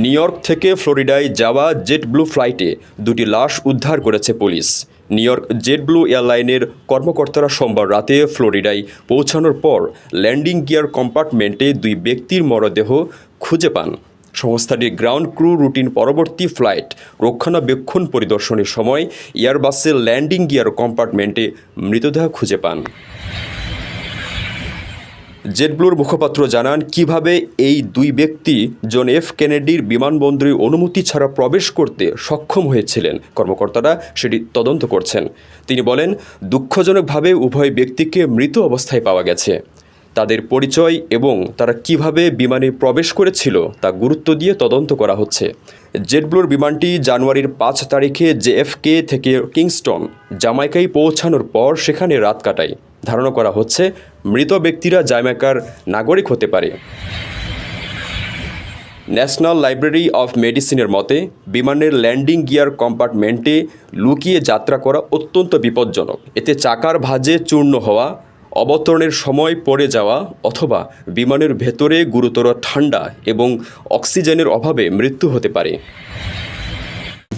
New York থেকে ফ্লোরিডায় যাওয়া jet blue ফ্লাইটে দুটি লাশ উদ্ধার করেছে police. New York JetBlue এয়ারলাইনের কর্মকর্তারা সোমবার রাতে ফ্লোরিডায় পৌঁছানোর পর ল্যান্ডিং গিয়ার কম্পার্টমেন্টে দুই ব্যক্তির মরদেহ খুঁজে পান। সংস্থাটির গ্রাউন্ড ক্রু রুটিন পরবর্তী ফ্লাইট রক্ষণাবেক্ষণ পরিদর্শনের সময় এয়ারবাসের ল্যান্ডিং গিয়ার কম্পার্টমেন্টে মৃতদেহ খুঁজে পান। জেটব্লুর মুখপাত্র জানান, কীভাবে এই দুই ব্যক্তি জন এফ কেনেডির বিমানবন্দরে অনুমতি ছাড়া প্রবেশ করতে সক্ষম হয়েছিলেন? কর্মকর্তারা সেটি তদন্ত করছেন। তিনি বলেন, দুঃখজনকভাবে উভয় ব্যক্তিকে মৃত অবস্থায় পাওয়া গেছে। তাদের পরিচয় এবং তারা কীভাবে বিমানে প্রবেশ করেছিল তা গুরুত্ব দিয়ে তদন্ত করা হচ্ছে। জেটব্লুর বিমানটি জানুয়ারির পাঁচ তারিখে জেএফকে থেকে কিংস্টন, জামাইকায় পৌঁছানোর পর সেখানে রাত কাটায়। ধারণা করা হচ্ছে মৃত ব্যক্তিরা জামাইকার নাগরিক হতে পারে। ন্যাশনাল লাইব্রেরি অফ মেডিসিনের মতে, বিমানের ল্যান্ডিং গিয়ার কম্পার্টমেন্টে লুকিয়ে যাত্রা করা অত্যন্ত বিপজ্জনক। এতে চাকার ভাঁজে চূর্ণ হওয়া, অবতরণের সময় পড়ে যাওয়া অথবা বিমানের ভেতরে গুরুতর ঠান্ডা এবং অক্সিজেনের অভাবে মৃত্যু হতে পারে।